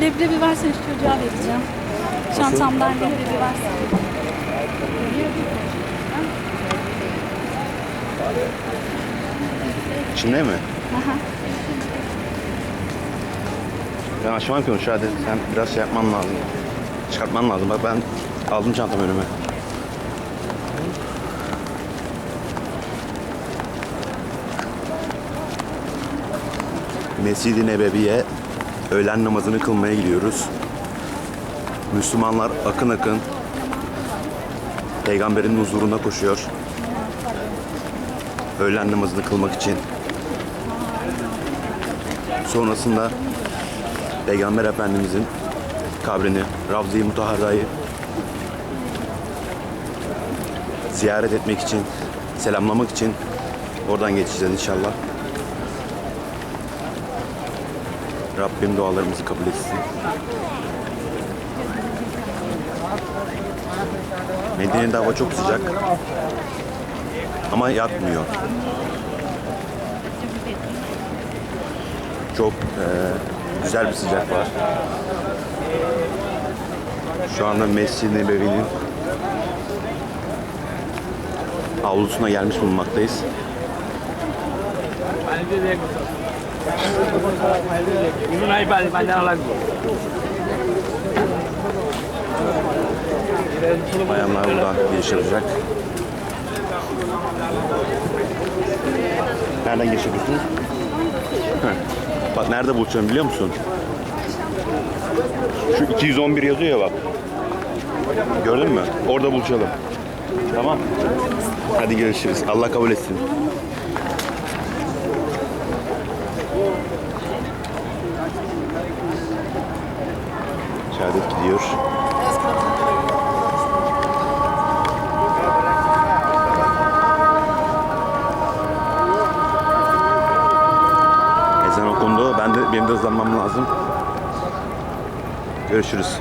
Leblebi versene şu çocuğa vereceğim. Çantamdan leblebi versene. İçinde mi? Aha. Ben açmam ki onu şu hadi sen biraz şey yapman lazım. Çıkartman lazım. Bak ben aldım çantamı önüme. Mescid-i Nebevi'ye öğlen namazını kılmaya gidiyoruz. Müslümanlar akın akın peygamberin huzuruna koşuyor. Öğlen namazını kılmak için. Sonrasında Peygamber Efendimizin kabrini, Ravza-i Mutaharra'yı ziyaret etmek için, selamlamak için oradan geçeceğiz inşallah. Rabbim dualarımızı kabul etsin. Medine'de hava çok sıcak. Ama yatmıyor. Çok eee, güzel bir sıcak var. Şu anda Mescid-i Nebevi'nin avlusuna gelmiş bulunmaktayız. Ini naik balik panjang lagu. Bayanlar buradan giriş yapacak. Nereden giriş. Bak nerede buluşacağım biliyor musun? Şu 211 yazıyor ya bak. Gördün mü? Orada buluşalım. Tamam. Hadi görüşürüz. Allah kabul etsin. Şehadet gidiyor. Ezan okundu. Ben de benim de hızlanmam lazım. Görüşürüz.